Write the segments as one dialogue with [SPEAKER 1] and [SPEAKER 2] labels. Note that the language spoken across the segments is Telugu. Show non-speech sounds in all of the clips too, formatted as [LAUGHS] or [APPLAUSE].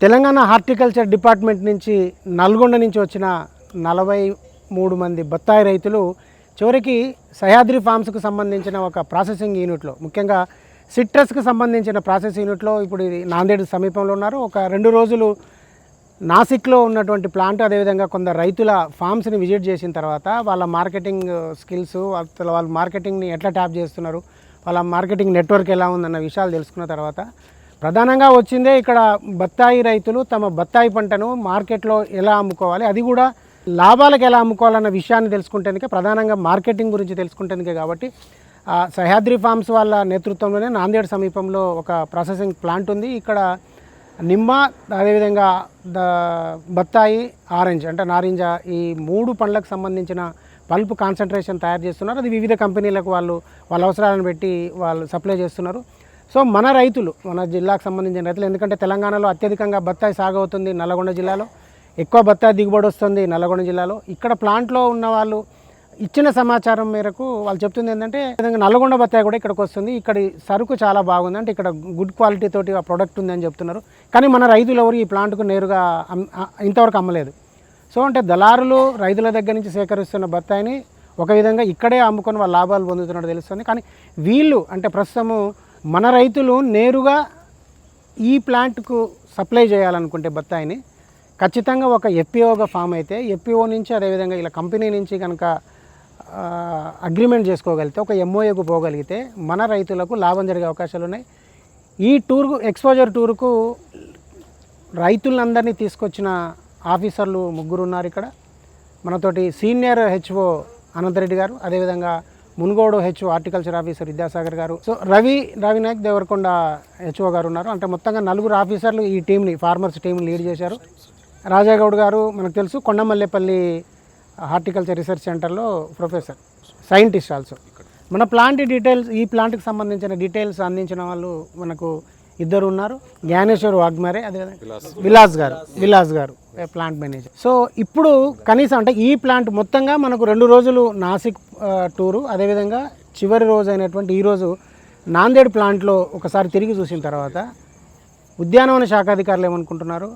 [SPEAKER 1] తెలంగాణ హార్టికల్చర్ డిపార్ట్మెంట్ నుంచి నల్గొండ నుంచి వచ్చిన నలభై మూడు మంది బత్తాయి రైతులు చివరికి సహ్యాద్రి ఫార్మ్స్కు సంబంధించిన ఒక ప్రాసెసింగ్ యూనిట్లో ముఖ్యంగా సిట్రస్కి సంబంధించిన ప్రాసెస్ యూనిట్లో ఇప్పుడు ఇది నాందేడ్ సమీపంలో ఉన్నారు. ఒక రెండు రోజులు నాసిక్లో ఉన్నటువంటి ప్లాంట్ అదేవిధంగా కొందరు రైతుల ఫామ్స్ని విజిట్ చేసిన తర్వాత వాళ్ళ మార్కెటింగ్ స్కిల్స్ వాళ్ళ మార్కెటింగ్ని ఎట్లా ట్యాప్ చేస్తున్నారు వాళ్ళ మార్కెటింగ్ నెట్వర్క్ ఎలా ఉందన్న విషయాలు తెలుసుకున్న తర్వాత ప్రధానంగా వచ్చిందే ఇక్కడ బత్తాయి రైతులు తమ బత్తాయి పంటను మార్కెట్లో ఎలా అమ్ముకోవాలి? అది కూడా లాభాలకు ఎలా అమ్ముకోవాలన్న విషయాన్ని తెలుసుకుంటేందుకే ప్రధానంగా మార్కెటింగ్ గురించి తెలుసుకుంటేందుకే కాబట్టి సహ్యాద్రి ఫార్మ్స్ వాళ్ళ నేతృత్వంలోనే నాందేడ్ సమీపంలో ఒక ప్రాసెసింగ్ ప్లాంట్ ఉంది. ఇక్కడ నిమ్మ అదేవిధంగా ద బత్తాయి ఆరెంజ్ అంటే నారింజ ఈ మూడు పండ్లకు సంబంధించిన పల్ప్ కాన్సన్ట్రేషన్ తయారు చేస్తున్నారు. అది వివిధ కంపెనీలకు వాళ్ళు వాళ్ళ అవసరాలను పెట్టి వాళ్ళు సప్లై చేస్తున్నారు. సో మన రైతులు మన జిల్లాకు సంబంధించిన రైతులు ఎందుకంటే తెలంగాణలో అత్యధికంగా బత్తాయి సాగు అవుతుంది నల్లగొండ జిల్లాలో. ఎక్కువ బత్తాయి దిగుబడి వస్తుంది నల్లగొండ జిల్లాలో. ఇక్కడ ప్లాంట్లో ఉన్న వాళ్ళు ఇచ్చిన సమాచారం మేరకు వాళ్ళు చెప్తుంది ఏంటంటే విధంగా నల్లగొండ బత్తాయి కూడా ఇక్కడికి వస్తుంది. ఇక్కడ సరుకు చాలా బాగుంది అంటే ఇక్కడ గుడ్ క్వాలిటీ తోటి ఆ ప్రోడక్ట్ ఉందని చెప్తున్నారు. కానీ మన రైతులు ఎవరు ఈ ప్లాంట్కు నేరుగా ఇంతవరకు అమ్మలేదు. సో అంటే దళారులు రైతుల దగ్గర నుంచి సేకరిస్తున్న బత్తాయిని ఒక విధంగా ఇక్కడే అమ్ముకొని వాళ్ళ లాభాలు పొందుతున్నట్టు తెలుస్తుంది. కానీ వీళ్ళు అంటే ప్రస్తుతము మన రైతులు నేరుగా ఈ ప్లాంట్కు సప్లై చేయాలనుకుంటే బత్తాయిని ఖచ్చితంగా ఒక ఎఫ్పిఓగా ఫామ్ అయితే ఎఫ్పిఓ నుంచి అదేవిధంగా ఇలా కంపెనీ నుంచి కనుక అగ్రిమెంట్ చేసుకోగలిగితే ఒక ఎంఓఏకు పోగలిగితే మన రైతులకు లాభం జరిగే అవకాశాలు ఉన్నాయి. ఈ టూర్కు ఎక్స్పోజర్ టూర్కు రైతులందరినీ తీసుకొచ్చిన ఆఫీసర్లు ముగ్గురు ఉన్నారు ఇక్కడ. మనతోటి సీనియర్ హెచ్ఓ అనంతరెడ్డి గారు అదేవిధంగా Mungodu HO horticulture officer Vidyasagar గారు. సో రవి రవినాయక్ దేవరకొండ హెచ్ఓ గారు ఉన్నారు. అంటే మొత్తంగా నలుగురు ఆఫీసర్లు ఈ టీంని ఫార్మర్స్ టీంని లీడ్ చేశారు. రాజాగౌడ్ గారు మనకు తెలుసు కొండమల్లేపల్లి హార్టికల్చర్ రీసెర్చ్ సెంటర్లో ప్రొఫెసర్ సైంటిస్ట్ ఆల్సో. మన ప్లాంట్ డీటెయిల్స్ ఈ ప్లాంట్కి సంబంధించిన డీటెయిల్స్ అందించిన వాళ్ళు మనకు ఇద్దరు ఉన్నారు జ్ఞానేశ్వర్ వాగ్మరే అదేవిధంగా విలాస్ గారు. విలాస్ గారు ప్లాంట్ మేనేజర్ సో ఇప్పుడు కనీసం అంటే ఈ ప్లాంట్ మొత్తంగా మనకు రెండు రోజులు నాసిక్ టూరు అదేవిధంగా చివరి రోజు అయినటువంటి ఈరోజు నాందేడ్ ప్లాంట్లో ఒకసారి తిరిగి చూసిన తర్వాత ఉద్యానవన శాఖాధికారులు ఏమనుకుంటున్నారు?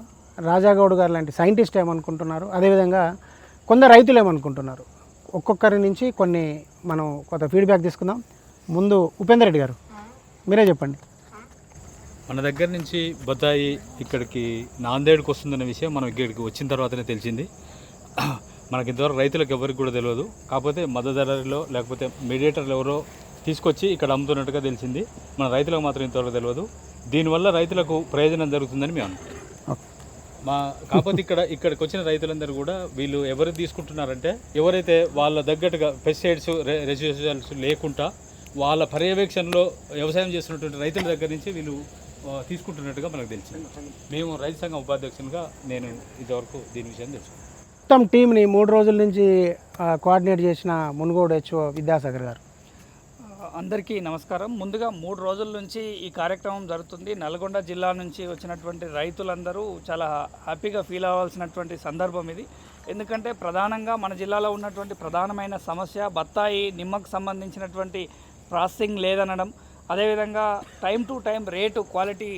[SPEAKER 1] రాజాగౌడ్ గారు లాంటి సైంటిస్ట్ ఏమనుకుంటున్నారు? అదేవిధంగా కొందరు రైతులు ఏమనుకుంటున్నారు? ఒక్కొక్కరి నుంచి కొన్ని మనం కొంత ఫీడ్బ్యాక్ తీసుకుందాం. ముందు ఉపేందర్ రెడ్డి గారు మీరే చెప్పండి.
[SPEAKER 2] మన దగ్గర నుంచి బత్తాయి ఇక్కడికి నాందేడ్కి వస్తుందనే విషయం మనం ఇక్కడికి వచ్చిన తర్వాతనే తెలిసింది. మనకి ఇంతవరకు రైతులకు ఎవరికి కూడా తెలియదు. కాకపోతే మద్దతుదారులో లేకపోతే మీడియేటర్లు ఎవరో తీసుకొచ్చి ఇక్కడ అమ్ముతున్నట్టుగా తెలిసింది. మన రైతులకు మాత్రం ఇంతవరకు తెలియదు. దీనివల్ల రైతులకు ప్రయోజనం జరుగుతుందని మేము అనుకుంటున్నాం. మా కాకపోతే ఇక్కడ ఇక్కడికి వచ్చిన రైతులందరూ కూడా వీళ్ళు ఎవరు తీసుకుంటున్నారంటే ఎవరైతే వాళ్ళ దగ్గరగా పెస్టిసైడ్స్ రెసిడ్యూల్స్ లేకుండా వాళ్ళ పర్యవేక్షణలో వ్యవసాయం చేస్తున్నటువంటి రైతుల దగ్గర నుంచి వీళ్ళు తీసుకుంటున్నట్టుగా మనకు తెలిసింది. మేము రైతు సంఘం ఉపాధ్యక్షునిగా నేను ఇంతవరకు దీని విషయం తెలుసు
[SPEAKER 1] మొత్తం టీంని మూడు రోజుల నుంచి కోఆర్డినేట్ చేసిన మునుగోడు హెచ్ఓ విద్యాసాగర్ గారు.
[SPEAKER 3] అందరికీ నమస్కారం. ముందుగా మూడు రోజుల నుంచి ఈ కార్యక్రమం జరుగుతుంది. నల్గొండ జిల్లా నుంచి వచ్చినటువంటి రైతులందరూ చాలా హ్యాపీగా ఫీల్ అవ్వాల్సినటువంటి సందర్భం ఇది. ఎందుకంటే ప్రధానంగా మన జిల్లాలో ఉన్నటువంటి ప్రధానమైన సమస్య బత్తాయి నిమ్మకు సంబంధించినటువంటి ప్రాసెసింగ్ లేదనడం. అదేవిధంగా time to time rate quality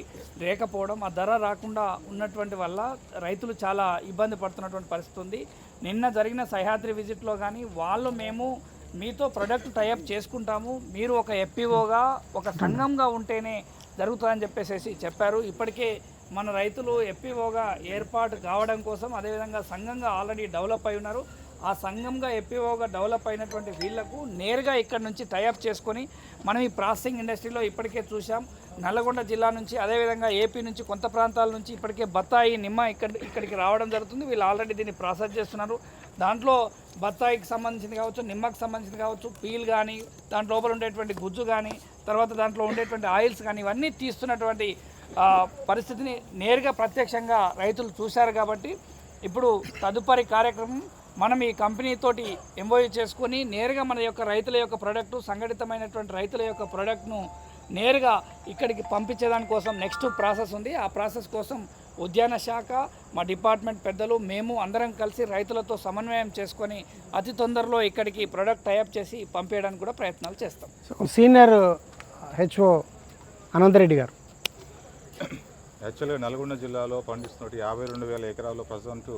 [SPEAKER 3] లేకపోవడం ఆ ధర రాకుండా ఉన్నటువంటి వల్ల రైతులు చాలా ఇబ్బంది పడుతున్నటువంటి పరిస్థితి ఉంది. నిన్న జరిగిన సహ్యాద్రి విజిట్లో కానీ వాళ్ళు మేము మీతో ప్రొడక్ట్ టైఅప్ చేసుకుంటాము. మీరు ఒక ఎఫ్పిఓగా ఒక సంఘంగా ఉంటేనే జరుగుతుందని చెప్పేసి చెప్పారు. ఇప్పటికే మన రైతులు ఎఫ్పిఓగా ఏర్పాటు కావడం కోసం అదేవిధంగా సంఘంగా ఆల్రెడీ డెవలప్ అయి ఉన్నారు. ఆ సంఘంగా ఎపిఓగా డెవలప్ అయినటువంటి వీళ్ళకు నేరుగా ఇక్కడ నుంచి టైఅప్ చేసుకొని మనం ఈ ప్రాసెసింగ్ ఇండస్ట్రీలో ఇప్పటికే చూసాం నల్లగొండ జిల్లా నుంచి అదేవిధంగా ఏపీ నుంచి కొంత ప్రాంతాల నుంచి ఇప్పటికే బత్తాయి నిమ్మ ఇక్కడ ఇక్కడికి రావడం జరుగుతుంది. వీళ్ళు ఆల్రెడీ దీన్ని ప్రాసెస్ చేస్తున్నారు. దాంట్లో బత్తాయికి సంబంధించింది కావచ్చు నిమ్మకు సంబంధించింది కావచ్చు పీల్ కానీ దాని లోపల ఉండేటువంటి గుజ్జు కానీ తర్వాత దాంట్లో ఉండేటువంటి ఆయిల్స్ కానీ ఇవన్నీ తీస్తున్నటువంటి పరిస్థితిని నేరుగా ప్రత్యక్షంగా రైతులు చూశారు కాబట్టి ఇప్పుడు తదుపరి కార్యక్రమం మనం ఈ కంపెనీతోటి ఎంఓయూ చేసుకొని నేరుగా మన యొక్క రైతుల యొక్క ప్రోడక్టు సంఘటితమైనటువంటి రైతుల యొక్క ప్రోడక్ట్ను నేరుగా ఇక్కడికి పంపించేదాని కోసం నెక్స్ట్ ప్రాసెస్ ఉంది. ఆ ప్రాసెస్ కోసం ఉద్యాన శాఖ మా డిపార్ట్మెంట్ పెద్దలు మేము అందరం కలిసి రైతులతో సమన్వయం చేసుకొని అతి తొందరలో ఇక్కడికి ప్రొడక్ట్ టైప్ చేసి పంపించడానికి కూడా ప్రయత్నాలు చేస్తాం.
[SPEAKER 1] సో సీనియర్ హెచ్ఓ అనంతరెడ్డి గారు.
[SPEAKER 4] యాక్చువల్గా నల్గొండ జిల్లాలో పండిస్తున్నట్టు యాభై రెండు వేల ఎకరాల్లో ప్రజెంట్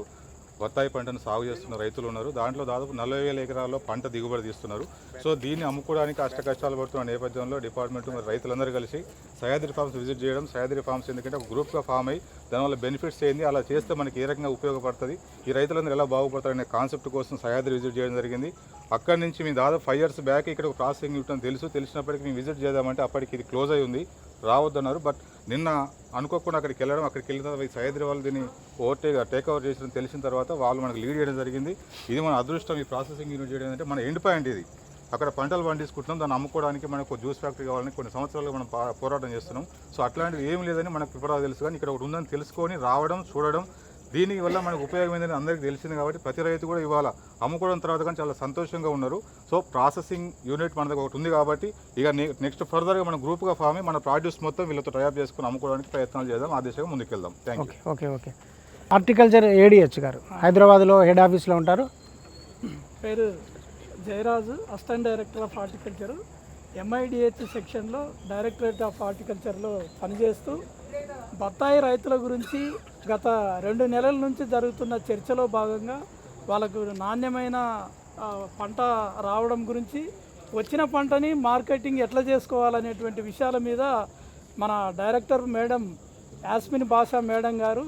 [SPEAKER 4] బత్తాయి పంటను సాగు చేస్తున్న రైతులు ఉన్నారు. దాంట్లో దాదాపు నలభై వేల ఎకరాల్లో పంట దిగుబడి తీస్తున్నారు. సో దీన్ని అమ్ముకోవడానికి అష్ట కష్టాలు పడుతున్న నేపథ్యంలో డిపార్ట్మెంట్ మరి రైతులందరూ కలిసి సహ్యాద్రి ఫార్మ్స్ విజిట్ చేయడం సహ్యాద్రి ఫార్మ్స్ ఎందుకంటే ఒక గ్రూప్గా ఫామ్ అయ్యి దానివల్ల బెనిఫిట్స్ ఏంది? అలా చేస్తే మనకి ఏ రకంగా ఉపయోగపడుతుంది? ఈ రైతులందరూ ఎలా బాగుపడతారు అనే కాన్సెప్ట్ కోసం సహాద్రి విజిట్ చేయడం జరిగింది. అక్కడి నుంచి మేము దాదాపు ఫైవ్ ఇయర్స్ బ్యాక్ ఇక్కడ ఒక ప్రాసెసింగ్ ఇవ్వడం తెలుసు. తెలిసినప్పటికీ మేము విజిట్ చేద్దామంటే అప్పటికి ఇది క్లోజ్ అయి ఉంది. రావద్దన్నారు. బట్ నిన్న అనుకోకుండా అక్కడికి వెళ్ళడం అక్కడికి వెళ్ళిన తర్వాత సహ్యాద్రి వాళ్ళు దీన్ని ఓవర్టేక్ టేక్ ఓవర్ చేసిన తెలిసిన తర్వాత వాళ్ళు మనకు లీడ్ చేయడం జరిగింది. ఇది మన అదృష్టం ఈ ప్రాసెసింగ్ యూనిట్ చేయడం అంటే మన ఎండ్ పాయింట్ ఇది. అక్కడ పంటలు పండించుకుంటున్నాం. దాన్ని అమ్ముకోవడానికి మనకు జ్యూస్ ఫ్యాక్టరీ కావాలని కొన్ని సంవత్సరాలుగా మనం పోరాటం చేస్తున్నాం. సో అట్లాంటివి ఏం లేదని మనకు ప్రిపేర్ తెలుసు. కానీ ఇక్కడ ఒకటి ఉందని తెలుసుకొని రావడం చూడడం దీని వల్ల మనకు ఉపయోగం ఏందని అందరికీ తెలిసింది కాబట్టి ప్రతి రైతు కూడా ఇవాళ అమ్ముకోవడం తర్వాత కానీ చాలా సంతోషంగా ఉన్నారు. సో ప్రాసెసింగ్ యూనిట్ మన దగ్గర ఒకటి ఉంది కాబట్టి ఇక నెక్స్ట్ ఫర్దర్గా మన గ్రూప్గా ఫామ్ అయ్యి మన ప్రాడ్యూస్ మొత్తం వీళ్ళతో టైప్ చేసుకుని అమ్ముకోవడానికి ప్రయత్నాలు చేద్దాం. ఆ దిశగా ముందుకెళ్దాం. Thank you.
[SPEAKER 1] Okay okay okay. Horticulture ADH గారు. హైదరాబాద్లో హెడ్ ఆఫీస్లో ఉంటారు.
[SPEAKER 5] పేరు Jayaraju assistant director of horticulture MIDH సెక్షన్లో డైరెక్టరేట్ ఆఫ్ హార్టికల్చర్లో పనిచేస్తూ బత్తాయి రైతుల గురించి గత రెండు నెలల నుంచి జరుగుతున్న చర్చలో భాగంగా వాళ్ళకు నాణ్యమైన పంట రావడం గురించి వచ్చిన పంటని మార్కెటింగ్ ఎట్లా చేసుకోవాలనేటువంటి విషయాల మీద మన director madam Yasmin Basha madam గారు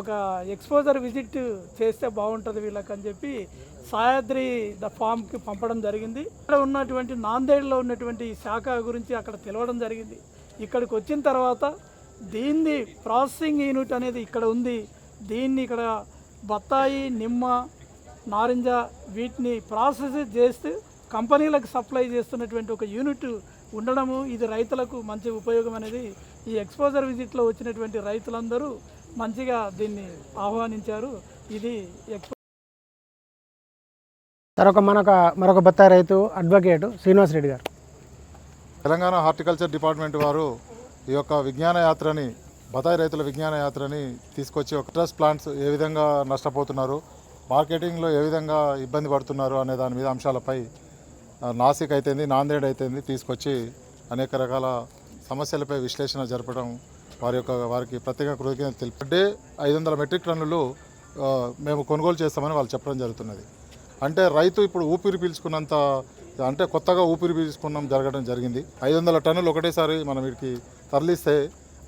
[SPEAKER 5] ఒక ఎక్స్పోజర్ విజిట్ చేస్తే బాగుంటుంది వీళ్ళకి అని చెప్పి సాయాద్రి ద ఫామ్కి పంపడం జరిగింది. ఇక్కడ ఉన్నటువంటి నాందేడ్లో ఉన్నటువంటి శాఖ గురించి అక్కడ తెలవడం జరిగింది. ఇక్కడికి వచ్చిన తర్వాత దీన్ని ప్రాసెసింగ్ యూనిట్ అనేది ఇక్కడ ఉంది. దీన్ని ఇక్కడ బత్తాయి నిమ్మ నారింజ వీటిని ప్రాసెస్ చేస్తూ కంపెనీలకు సప్లై చేస్తున్నటువంటి ఒక యూనిట్ ఉండడము ఇది రైతులకు మంచి ఉపయోగం అనేది ఈ ఎక్స్పోజర్ విజిట్లో వచ్చినటువంటి రైతులందరూ మంచిగా దీన్ని ఆహ్వానించారు. ఇది
[SPEAKER 1] మరొక మనొక మరొక బత్తాయి రైతు అడ్వకేట్ శ్రీనివాస్ రెడ్డి గారు.
[SPEAKER 6] తెలంగాణ హార్టికల్చర్ డిపార్ట్మెంట్ వారు ఈ యొక్క విజ్ఞాన యాత్రని బతాయి రైతుల విజ్ఞాన యాత్రని తీసుకొచ్చి ఒక ట్రస్ట్ ప్లాంట్స్ ఏ విధంగా నష్టపోతున్నారు మార్కెటింగ్లో ఏ విధంగా ఇబ్బంది పడుతున్నారు అనే దాని మీద అంశాలపై నాసిక్ అయితేంది నాందేడ్ అయితేంది తీసుకొచ్చి అనేక రకాల సమస్యలపై విశ్లేషణ జరపడం వారి యొక్క వారికి ప్రత్యేక కృతజ్ఞత తెలిపి డే ఐదు వందల మెట్రిక్ టన్నులు మేము కొనుగోలు చేస్తామని వాళ్ళు చెప్పడం జరుగుతున్నది. అంటే రైతు ఇప్పుడు ఊపిరి పీల్చుకున్నంత అంటే కొత్తగా ఊపిరి పీల్చుకున్నాం జరగడం జరిగింది. ఐదు వందల టన్నులు ఒకటేసారి మనం వీటికి తరలిస్తే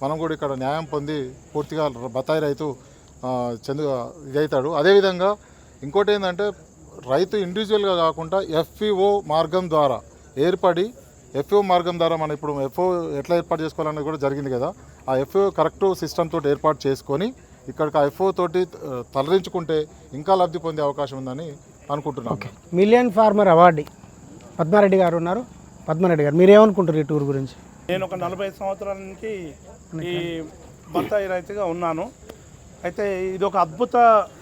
[SPEAKER 6] మనం కూడా ఇక్కడ న్యాయం పొంది పూర్తిగా బత్తాయి రైతు చెందు ఇదవుతాడు అదేవిధంగా ఇంకోటి ఏంటంటే రైతు ఇండివిజువల్గా కాకుండా ఎఫ్ఈఓ మార్గం ద్వారా ఏర్పడి ఎఫ్ఓ మార్గం ద్వారా మనం ఇప్పుడు ఎఫ్ఓ ఎట్లా ఏర్పాటు చేసుకోవాలనేది కూడా జరిగింది కదా. ఆ ఎఫ్ఓ కరెక్ట్ సిస్టమ్ తోటి ఏర్పాటు చేసుకొని ఇక్కడికి ఆ ఎఫ్ఓ తోటి తరలించుకుంటే ఇంకా లబ్ధి పొందే అవకాశం ఉందని అనుకుంటున్నాను.
[SPEAKER 1] Million farmer award. పద్మారెడ్డి గారు ఉన్నారు. పద్మారెడ్డి గారు మీరేమనుకుంటారు ఈ టూర్ గురించి?
[SPEAKER 7] నేను ఒక నలభై సంవత్సరాల నుంచి ఈ బత్తాయి రైతుగా ఉన్నాను. అయితే ఇది ఒక అద్భుత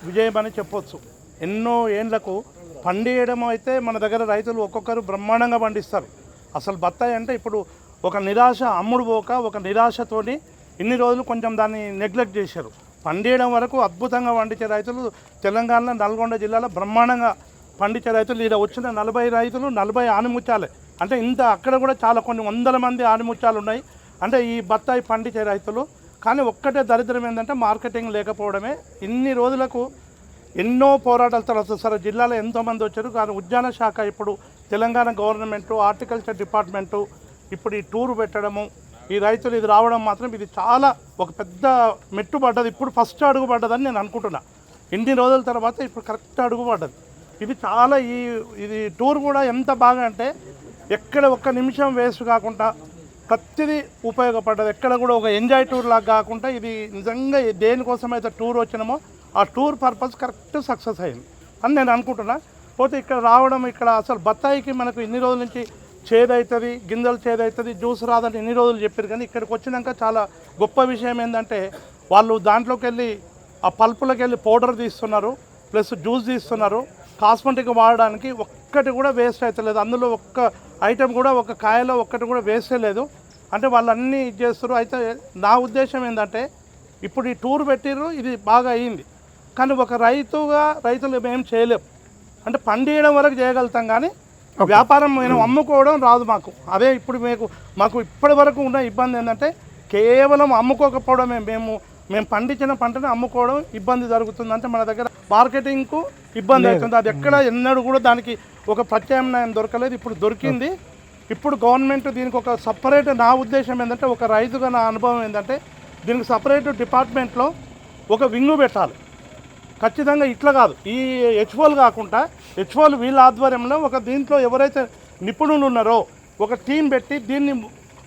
[SPEAKER 7] విజయం అని చెప్పొచ్చు. ఎన్నో ఏండ్లకు పండియడం అయితే మన దగ్గర రైతులు ఒక్కొక్కరు బ్రహ్మాండంగా పండిస్తారు. అసలు బత్తాయి అంటే ఇప్పుడు ఒక నిరాశ అమ్ముడు పోక ఒక నిరాశతోని ఇన్ని రోజులు కొంచెం దాన్ని నెగ్లెక్ట్ చేశారు. పండియడం వరకు అద్భుతంగా పండించే రైతులు తెలంగాణలో నల్గొండ జిల్లాలో బ్రహ్మాండంగా పండించే రైతులు. ఇక్కడ వచ్చిన నలభై రైతులు నలభై ఆనిముత్యాలే. అంటే ఇంత అక్కడ కూడా చాలా కొన్ని వందల మంది ఆనిముత్యాలు ఉన్నాయి. అంటే ఈ బత్తాయి పండించే రైతులు. కానీ ఒక్కటే దరిద్రం ఏంటంటే మార్కెటింగ్ లేకపోవడమే. ఇన్ని రోజులకు ఎన్నో పోరాటాల తర్వాత సరే జిల్లాలో ఎంతోమంది వచ్చారు. కానీ ఉద్యాన శాఖ ఇప్పుడు తెలంగాణ గవర్నమెంటు హార్టికల్చర్ డిపార్ట్మెంటు ఇప్పుడు ఈ టూర్ పెట్టడము ఈ రైతులు ఇది రావడం మాత్రం ఇది చాలా ఒక పెద్ద మెట్టు పడ్డది. ఇప్పుడు ఫస్ట్ అడుగు పడ్డదని నేను అనుకుంటున్నా. ఇన్ని రోజుల తర్వాత ఇప్పుడు కరెక్ట్ అడుగు పడ్డది. ఇది చాలా ఈ ఇది టూర్ కూడా ఎంత బాగా అంటే ఎక్కడ ఒక్క నిమిషం వేస్ట్ కాకుండా ప్రతిదీ ఉపయోగపడ్డది. ఎక్కడ కూడా ఒక ఎంజాయ్ టూర్ లాగా కాకుండా ఇది నిజంగా దేనికోసం అయితే టూర్ వచ్చినామో ఆ టూర్ పర్పస్ కరెక్ట్ సక్సెస్ అయింది అని నేను అనుకుంటున్నా. పోతే ఇక్కడ రావడం ఇక్కడ అసలు బత్తాయికి మనకు ఇన్ని రోజుల నుంచి చేదవుతుంది గింజలు చేదవుతుంది జ్యూస్ రాదని ఇన్ని రోజులు చెప్పారు. కానీ ఇక్కడికి వచ్చినాక చాలా గొప్ప విషయం ఏంటంటే వాళ్ళు దాంట్లోకి వెళ్ళి ఆ పల్పులకు వెళ్ళి పౌడర్ తీస్తున్నారు ప్లస్ జ్యూస్ తీస్తున్నారు. కాస్మెటిక్ వాడడానికి ఒక్కటి కూడా వేస్ట్ అవుతలేదు అందులో ఒక్క ఐటెం కూడా ఒక కాయలో ఒక్కటి కూడా వేస్ట్ లేదు. అంటే వాళ్ళు అన్నీ ఇది చేస్తారు అయితే నా ఉద్దేశం ఏంటంటే ఇప్పుడు ఈ టూర్ పెట్టిర్రు ఇది బాగా అయ్యింది కానీ ఒక రైతుగా రైతులు మేము చేయలేం. అంటే పండియడం వరకు చేయగలుగుతాం కానీ వ్యాపారం మేము అమ్ముకోవడం రాదు మాకు. అదే ఇప్పుడు మీకు మాకు ఇప్పటి వరకు ఉన్న ఇబ్బంది ఏంటంటే కేవలం అమ్ముకోకపోవడమే. మేము మేము పండించిన పంటని అమ్ముకోవడం ఇబ్బంది జరుగుతుంది అంటే మన దగ్గర మార్కెటింగ్కు ఇబ్బంది అవుతుంది. అది ఎక్కడ ఎన్నడూ కూడా దానికి ఒక ప్రత్యామ్నాయం దొరకలేదు. ఇప్పుడు దొరికింది. ఇప్పుడు గవర్నమెంట్ దీనికి ఒక సపరేట్ నా ఉద్దేశం ఏంటంటే ఒక రైతుగా నా అనుభవం ఏంటంటే దీనికి సపరేట్ డిపార్ట్మెంట్లో ఒక వింగు పెట్టాలి. ఖచ్చితంగా ఇట్లా కాదు. ఈ హెచ్ఓలు కాకుండా హెచ్ఓలు వీళ్ళ ఆధ్వర్యంలో ఒక దీంట్లో ఎవరైతే నిపుణులు ఉన్నారో ఒక టీం పెట్టి దీన్ని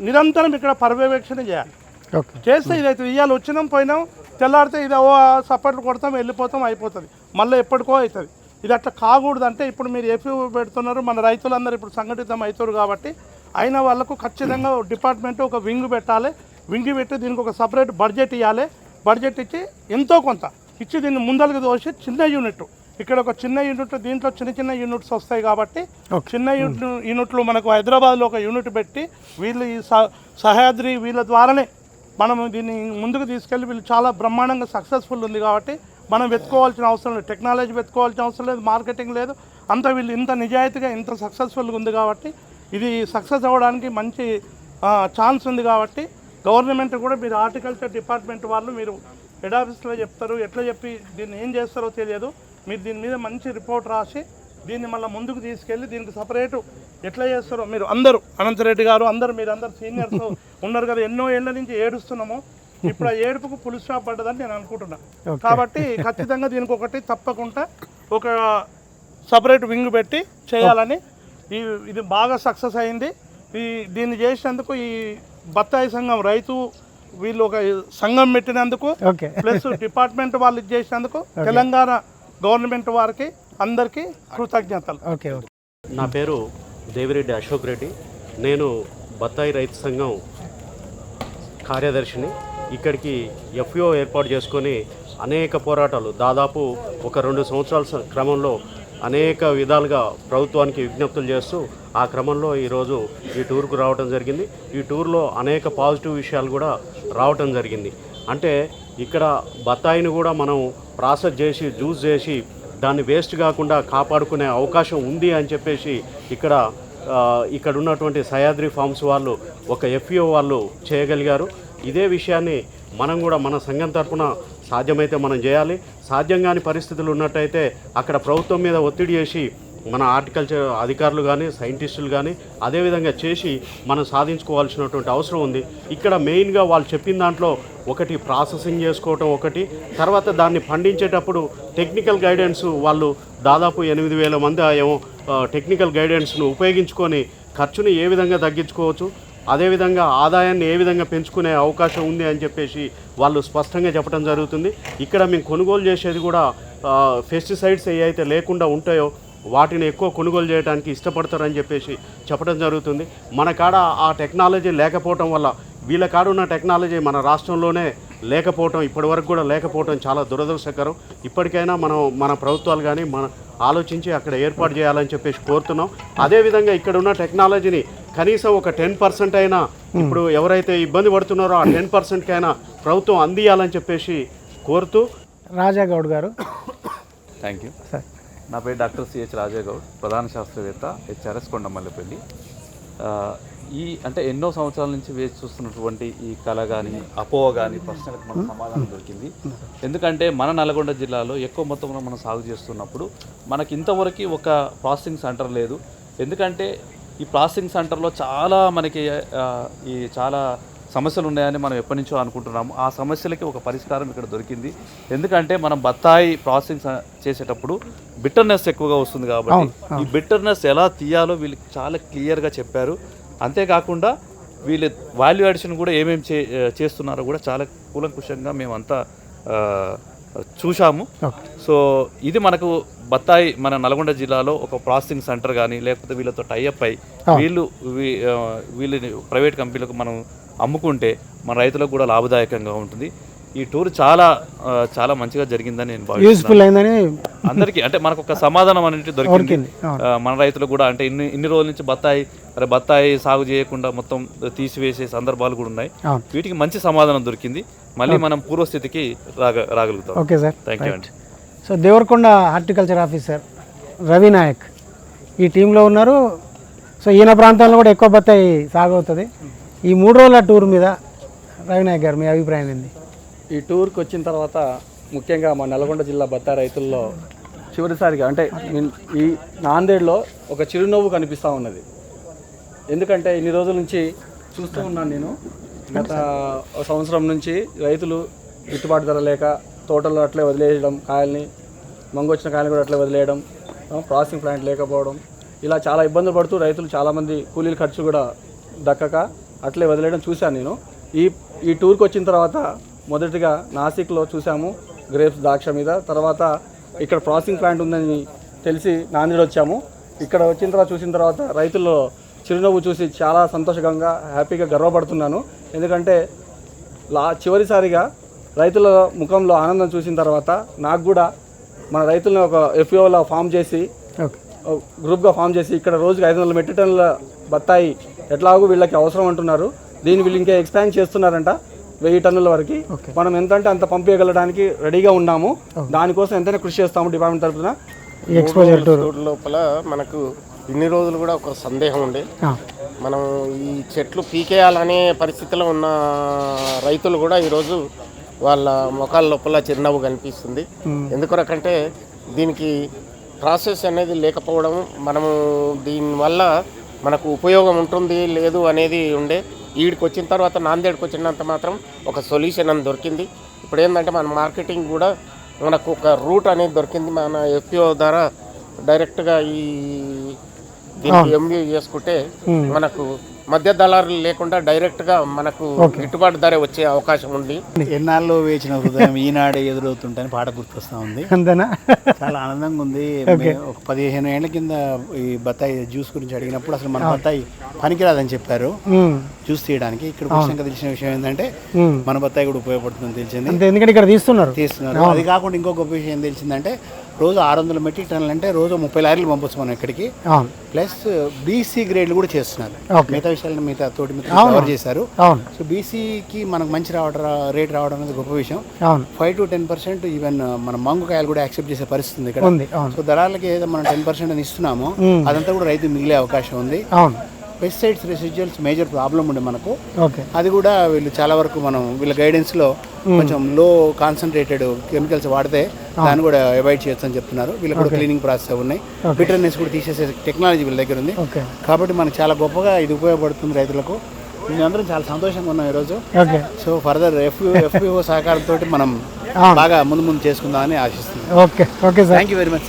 [SPEAKER 7] నిరంతరం ఇక్కడ పర్యవేక్షణ చేయాలి. చేస్తే ఇదైతే ఇవాళ వచ్చినాం పోయినాం తెల్లారితే ఇది ఓ సపోర్ట్లు కొడతాం వెళ్ళిపోతాం అయిపోతుంది. మళ్ళీ ఎప్పటికో అవుతుంది ఇది అట్లా కాకూడదు అంటే ఇప్పుడు మీరు ఎఫ్యూ పెడుతున్నారు మన రైతులందరూ ఇప్పుడు సంఘటితం అవుతారు కాబట్టి అయిన వాళ్ళకు ఖచ్చితంగా డిపార్ట్మెంట్ ఒక వింగ్ పెట్టాలి. వింగ్ పెట్టి దీనికి ఒక సపరేట్ బడ్జెట్ ఇవ్వాలి బడ్జెట్ ఇచ్చి ఎంతో కొంత ఇచ్చి దీన్ని ముందలకు దోసి చిన్న యూనిట్ ఇక్కడ ఒక చిన్న యూనిట్ దీంట్లో చిన్న చిన్న యూనిట్స్ వస్తాయి కాబట్టి చిన్న యూనిట్ యూనిట్లు మనకు హైదరాబాద్లో ఒక యూనిట్ పెట్టి వీళ్ళు ఈ సహ్యాద్రి వీళ్ళ ద్వారానే మనం దీన్ని ముందుకు తీసుకెళ్ళి వీళ్ళు చాలా బ్రహ్మాండంగా సక్సెస్ఫుల్ ఉంది కాబట్టి మనం వెతుకోవాల్సిన అవసరం లేదు. టెక్నాలజీ వెతుకోవాల్సిన అవసరం లేదు మార్కెటింగ్ లేదు. అంతా వీళ్ళు ఇంత నిజాయితీగా ఇంత సక్సెస్ఫుల్గా ఉంది కాబట్టి ఇది సక్సెస్ అవ్వడానికి మంచి ఛాన్స్ ఉంది కాబట్టి గవర్నమెంట్ కూడా మీరు హార్టికల్చర్ డిపార్ట్మెంట్ వాళ్ళు మీరు హెడ్ ఆఫీస్లో చెప్తారు ఎట్లా చెప్పి దీన్ని ఏం చేస్తారో తెలియదు. మీరు దీని మీద మంచి రిపోర్ట్ రాసి దీన్ని మళ్ళీ ముందుకు తీసుకెళ్ళి దీనికి సపరేటు ఎట్లా చేస్తారో మీరు అందరూ అనంతరెడ్డి గారు అందరూ మీరు అందరు సీనియర్స్ [LAUGHS] ఉన్నారు కదా ఎన్నో ఏళ్ళ నుంచి ఏడుస్తున్నాము. ఇప్పుడు ఆ ఏడుపుకు పులి స్టాప్ పడ్డదని నేను అనుకుంటున్నా. కాబట్టి ఖచ్చితంగా దీనికి ఒకటి తప్పకుండా ఒక సపరేట్ వింగ్ పెట్టి చేయాలని ఈ ఇది బాగా సక్సెస్ అయింది. ఈ దీన్ని చేసినందుకు ఈ బత్తాయి సంఘం రైతు వీళ్ళు ఒక సంఘం పెట్టినందుకు
[SPEAKER 1] ఓకే.
[SPEAKER 7] ప్లస్ డిపార్ట్మెంట్ వాళ్ళు ఇది చేసినందుకు [LAUGHS] తెలంగాణ గవర్నమెంట్ వారికి అందరికీ కృతజ్ఞతలు.
[SPEAKER 1] Okay okay.
[SPEAKER 8] నా పేరు దేవిరెడ్డి అశోక్ రెడ్డి. నేను బత్తాయి రైతు సంఘం కార్యదర్శిని. ఇక్కడికి ఎఫ్ఓ ఏర్పాటు చేసుకొని అనేక పోరాటాలు దాదాపు ఒక రెండు సంవత్సరాల క్రమంలో అనేక విధాలుగా ప్రభుత్వానికి విజ్ఞప్తులు చేస్తూ ఆ క్రమంలో ఈరోజు ఈ టూర్కు రావడం జరిగింది. ఈ టూర్లో అనేక పాజిటివ్ విషయాలు కూడా రావటం జరిగింది. అంటే ఇక్కడ బత్తాయిని కూడా మనం ప్రాసెస్ చేసి జ్యూస్ చేసి దాన్ని వేస్ట్ కాకుండా కాపాడుకునే అవకాశం ఉంది అని చెప్పేసి ఇక్కడ ఇక్కడ ఉన్నటువంటి సయాద్రి ఫార్మ్స్ వాళ్ళు ఒక ఎఫ్ఈఓ వాళ్ళు చేయగలిగారు. ఇదే విషయాన్ని మనం కూడా మన సంఘం తరపున సాధ్యమైతే మనం చేయాలి. సాధ్యం కాని పరిస్థితులు ఉన్నట్టయితే అక్కడ ప్రభుత్వం మీద ఒత్తిడి చేసి మన హార్టికల్చర్ అధికారులు కానీ సైంటిస్టులు కానీ అదేవిధంగా చేసి మనం సాధించుకోవాల్సినటువంటి అవసరం ఉంది. ఇక్కడ మెయిన్గా వాళ్ళు చెప్పిన దాంట్లో ఒకటి ప్రాసెసింగ్ చేసుకోవటం ఒకటి తర్వాత దాన్ని పండించేటప్పుడు టెక్నికల్ గైడెన్స్ వాళ్ళు దాదాపు ఎనిమిది వేల మంది ఏమో టెక్నికల్ గైడెన్స్ను ఉపయోగించుకొని ఖర్చుని ఏ విధంగా తగ్గించుకోవచ్చు అదేవిధంగా ఆదాయాన్ని ఏ విధంగా పెంచుకునే అవకాశం ఉంది అని చెప్పేసి వాళ్ళు స్పష్టంగా చెప్పడం జరుగుతుంది. ఇక్కడ మేము కొనుగోలు చేసేది కూడా పెస్టిసైడ్స్ ఏ అయితే లేకుండా ఉంటాయో వాటిని ఎక్కువ కొనుగోలు చేయడానికి ఇష్టపడతారని చెప్పేసి చెప్పడం జరుగుతుంది. మన కాడ ఆ టెక్నాలజీ లేకపోవటం వల్ల వీళ్ళ కాడ ఉన్న టెక్నాలజీ మన రాష్ట్రంలోనే లేకపోవటం ఇప్పటివరకు కూడా లేకపోవటం చాలా దురదృష్టకరం. ఇప్పటికైనా మనం మన ప్రభుత్వాలు కానీ మన ఆలోచించి అక్కడ ఏర్పాటు చేయాలని చెప్పేసి కోరుతున్నాం. అదేవిధంగా ఇక్కడ ఉన్న టెక్నాలజీని కనీసం ఒక టెన్ పర్సెంట్ అయినా ఇప్పుడు ఎవరైతే ఇబ్బంది పడుతున్నారో ఆ టెన్ పర్సెంట్కైనా ప్రభుత్వం అందియాలని చెప్పేసి కోరుతూ
[SPEAKER 1] రాజా గౌడ్ గారు.
[SPEAKER 9] Thank you
[SPEAKER 1] sir.
[SPEAKER 9] నా పేరు డాక్టర్ సిహెచ్ రాజాగౌడ్ ప్రధాన శాస్త్రవేత్త హెచ్ఆర్ఎస్ కొండమల్లపల్లి. ఈ అంటే ఎన్నో సంవత్సరాల నుంచి వేచి చూస్తున్నటువంటి ఈ కళ కానీ అపోహ కానీ ప్రశ్నలకు మన సమాధానం దొరికింది. ఎందుకంటే మన నల్గొండ జిల్లాలో ఎక్కువ మొత్తంలో మనం సాగు చేస్తున్నప్పుడు మనకి ఇంతవరకు ఒక ప్రాసెసింగ్ సెంటర్ లేదు. ఎందుకంటే ఈ ప్రాసెసింగ్ సెంటర్లో చాలా మనకి ఈ చాలా సమస్యలు ఉన్నాయని మనం ఎప్పటి నుంచో అనుకుంటున్నాము. ఆ సమస్యలకి ఒక పరిష్కారం ఇక్కడ దొరికింది. ఎందుకంటే మనం బత్తాయి ప్రాసెసింగ్ చేసేటప్పుడు బిట్టర్నెస్ ఎక్కువగా వస్తుంది కాబట్టి ఈ బిట్టర్నెస్ ఎలా తీయాలో వీళ్ళకి చాలా క్లియర్గా చెప్పారు. అంతేకాకుండా వీళ్ళు వాల్యూ అడిషన్ కూడా ఏమేమి చే చేస్తున్నారో కూడా చాలా కూలంకుషంగా మేమంతా చూశాము. సో ఇది మనకు బత్తాయి మన నల్గొండ జిల్లాలో ఒక ప్రాసెసింగ్ సెంటర్ కానీ లేకపోతే వీళ్ళతో టైఅప్ అయి వీళ్ళు వీళ్ళని ప్రైవేట్ కంపెనీలకు మనం అమ్ముకుంటే మన రైతులకు కూడా లాభదాయకంగా ఉంటుంది. ఈ టూర్ చాలా చాలా మంచిగా జరిగిందని నేను
[SPEAKER 1] యూస్ఫుల్ అయిందని
[SPEAKER 9] అందరికీ అంటే మనకు ఒక సమాధానం అనేది దొరికింది. మన రైతులకు కూడా అంటే ఇన్ని ఇన్ని రోజుల నుంచి బత్తాయి అరే బత్తాయి సాగు చేయకుండా మొత్తం తీసివేసే సందర్భాలు కూడా ఉన్నాయి. వీటికి మంచి సమాధానం దొరికింది. మళ్ళీ మనం పూర్వస్థితికి రాగ రాగలుగుతాం.
[SPEAKER 1] Okay sir.
[SPEAKER 9] థ్యాంక్ యూ అండి
[SPEAKER 1] so Devarakonda horticulture officer Ravi Nayak ఈ టీంలో ఉన్నారు. సో ఈయన ప్రాంతంలో కూడా ఎక్కువ బత్తాయి సాగు అవుతుంది. ఈ మూడు రోజుల టూర్ మీద రవినాయక్ గారు మీ అభిప్రాయం ఏంది?
[SPEAKER 10] ఈ టూర్కి వచ్చిన తర్వాత ముఖ్యంగా మా నల్గొండ జిల్లా బత్తా రైతుల్లో చివరిసారిగా అంటే ఈ నాందేడ్లో ఒక చిరునవ్వు కనిపిస్తూ ఉన్నది. ఎందుకంటే ఇన్ని రోజుల నుంచి చూస్తూ ఉన్నాను నేను. గత ఒక సంవత్సరం నుంచి రైతులు గిట్టుబాటు ధర లేక తోటల్లో అట్లే వదిలేయడం కాయల్ని మంగొచ్చిన కాయలు కూడా అట్లే వదిలేయడం ప్రాసెసింగ్ ప్లాంట్ లేకపోవడం ఇలా చాలా ఇబ్బందులు పడుతూ రైతులు చాలామంది కూలీల ఖర్చు కూడా దక్కక అట్లే వదిలేయడం చూశాను నేను. ఈ ఈ టూర్కి వచ్చిన తర్వాత మొదటిగా నాసిక్లో చూసాము గ్రేప్స్ ద్రాక్ష మీద. తర్వాత ఇక్కడ ప్రాసెసింగ్ ప్లాంట్ ఉందని తెలిసి నాందేడ్ వచ్చాము. ఇక్కడ వచ్చిన తర్వాత చూసిన తర్వాత రైతుల్లో చిరునవ్వు చూసి చాలా సంతోషంగా హ్యాపీగా గర్వపడుతున్నాను. ఎందుకంటే లా చివరిసారిగా రైతుల ముఖంలో ఆనందం చూసిన తర్వాత నాకు కూడా మన రైతులను ఒక ఎఫ్ఓలో ఫామ్ చేసి గ్రూప్గా ఫామ్ చేసి ఇక్కడ రోజుకి ఐదు వందల మెట్రిక్ టన్నుల బత్తాయి ఎట్లాగో వీళ్ళకి అవసరం అంటున్నారు. దీన్ని వీళ్ళు ఇంకా ఎక్స్పాండ్ చేస్తున్నారంట వెయ్యి టన్నుల వరకు. మనం ఎంత అంటే అంత పంపించగలడానికి రెడీగా ఉన్నాము. దానికోసం ఎంతైనా కృషి చేస్తాము డిపార్ట్మెంట్ తరఫున
[SPEAKER 1] ఎక్స్పోజర్
[SPEAKER 11] లోపల మనకు ఇన్ని రోజులు కూడా ఒక సందేహం ఉండే మనం ఈ చెట్లు పీకేయాలనే పరిస్థితిలో ఉన్న రైతులు కూడా ఈరోజు వాళ్ళ ముఖాల లోపల చిరునవ్వు కనిపిస్తుంది. ఎందుకొరకంటే దీనికి ప్రాసెస్ అనేది లేకపోవడం మనము దీనివల్ల మనకు ఉపయోగం ఉంటుంది లేదు అనేది ఉండే ఈడికి వచ్చిన తర్వాత నాందేడ్కి వచ్చినంత మాత్రం ఒక సొల్యూషన్ అని దొరికింది. ఇప్పుడు ఏంటంటే మన మార్కెటింగ్ కూడా మనకు ఒక రూట్ అనేది దొరికింది. మన ఎఫ్పిఓ ద్వారా డైరెక్ట్గా ఈ దీనికి ఎంబీ చేసుకుంటే మనకు మధ్య దళారులు లేకుండా డైరెక్ట్గా మనకు గిట్టుబాటు ధర వచ్చే అవకాశం ఉంది.
[SPEAKER 12] ఎన్నాళ్ళు వేచిన హృదయం ఈనాడే ఎదురవుతుంటని పాట గుర్తొస్తా ఉంది.
[SPEAKER 1] అంతేనా?
[SPEAKER 12] చాలా ఆనందంగా ఉంది. ఒక పదిహేను ఏళ్ళ కింద ఈ బత్తాయి జ్యూస్ గురించి అడిగినప్పుడు అసలు మన బత్తాయి పనికిరాదని చెప్పారు. జ్యూస్ తీయడానికి. ఇక్కడ వచ్చినాక తెలిసిన విషయం ఏంటంటే. మన బత్తాయి కూడా ఉపయోగపడుతుందని తెలిసింది.
[SPEAKER 1] ఎందుకంటే ఇక్కడ తీస్తున్నారు.
[SPEAKER 12] తీస్తున్నారు. అది కాకుండా ఇంకో గొప్ప విషయం తెలిసిందంటే రోజు ఆరు వందల మెట్రిక్ టన్నులు అంటే రోజు ముప్పై లారీలు పంపొచ్చు మనం ఇక్కడికి ప్లస్ బీసీ గ్రేడ్లు కూడా చేస్తున్నారు. మిగతా విషయాలను మిగతా తోటి కవర్ చేశారు. సో బీసీకి మనకు మంచి రావడం రేట్ రావడం అనేది గొప్ప విషయం. Five to ten percent even మన మంగుకాయలు కూడా యాక్సెప్ట్ చేసే పరిస్థితి ఉంది ఇక్కడ. సో దళాలకి ఏదో మనం టెన్ పర్సెంట్ అని ఇస్తున్నామో అదంతా కూడా రైతు మిగిలే అవకాశం ఉంది. పెస్టిసైడ్స్ రెసిడ్యువల్స్ మేజర్ ప్రాబ్లం ఉండే మనకు.
[SPEAKER 1] ఓకే
[SPEAKER 12] అది కూడా వీళ్ళు చాలా వరకు మనం వీళ్ళ గైడెన్స్లో కొంచెం లో కాన్సన్ట్రేటెడ్ కెమికల్స్ వాడితే దాన్ని కూడా అవాయిడ్ చేయొచ్చు అని చెప్తున్నారు. వీళ్ళకి కూడా క్లీనింగ్ ప్రాసెస్ ఉన్నాయి. బిటర్నెస్ కూడా తీసేసే టెక్నాలజీ వీళ్ళ దగ్గర ఉంది. కాబట్టి మనకు చాలా గొప్పగా ఇది ఉపయోగపడుతుంది రైతులకు. మేమందరం చాలా సంతోషంగా ఉన్నాం ఈరోజు. సో ఫర్దర్ ఎఫ్యూ ఎఫ్యూఓ సహకారంతో మనం బాగా ముందు ముందు చేసుకుందామని ఆశిస్తున్నాం.
[SPEAKER 1] Okay okay
[SPEAKER 12] thank you very much